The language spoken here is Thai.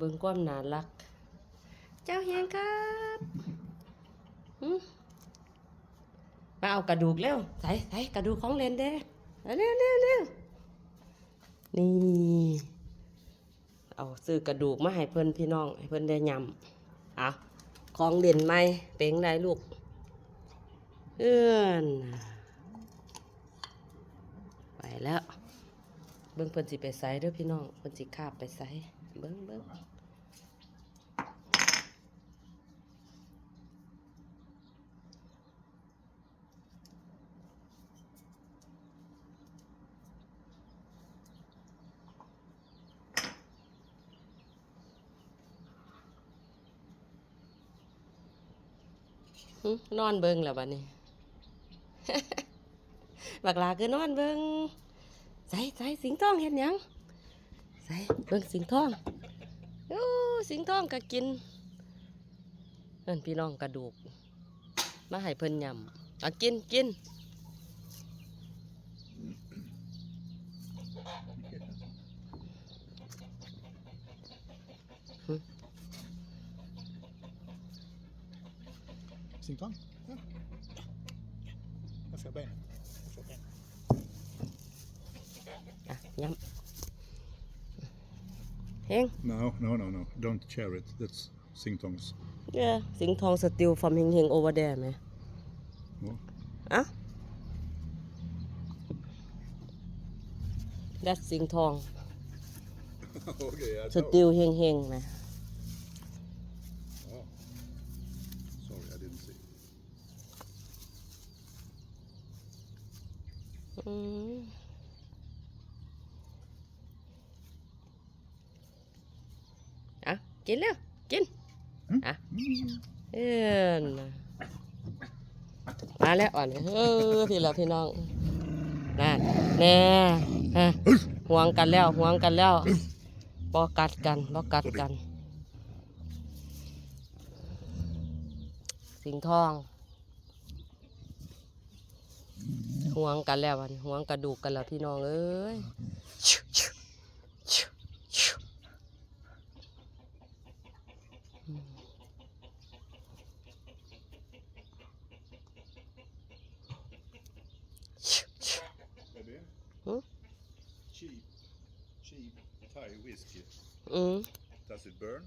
เบิ่งความน่ารัก เจ้าเฮียงครับหึมาเอากระดูกเร็วใส่ใส่กระดูกของเล่นเด้เร็วเร็วเร็วนี่ เอาซื้อกระดูกมาให้เพิ่นพี่น้องให้เพิ่นได้ยำเอาของเล่นไหมเป็นไงลูกเอื้อนไปแล้ว เบิ่งเพิ่นสิไปไสเด้อพี่น้องเพิ่นสิคาบไปไส เบิ่งเบิ่งนอนเบิ่งแล้วบัดนี้ บักลาคือนอนเบิ่งใส่ใส่สิงทองเห็นยัง ใส่เบิ่งสิงทองโอ้สิงทองก็กินนั่นพี่น้องกระดูก มาให้เพิ่นยำเอากินกิน Singtong? Ja. Dat is bene. Dat is bene. อะยำเฮง No, no, no, no. Don't share it. That's Singtongs. เย้สิงทองสติลฟ อร์มเฮงเฮงโอเวอร์แดไหม What? อะ that's สิงทอง okay, I สติลเฮงเฮงไหม Oh. Sorry, I didn't see. อืมอะ กินแล้วกินอะเอ็นมาแล้วอ่อนเออพี่ละพี่น้องนั่นแน่ฮะห่วงกันแล้วห่วงกันแล้วบ่กัดกันบ่กัดกัน สิงทองห่วงกันแล้ววันห่วงกระดูกกันแล้วพี่น้องเอ้ย Cheap, Thai whiskey. อืม Does it burn?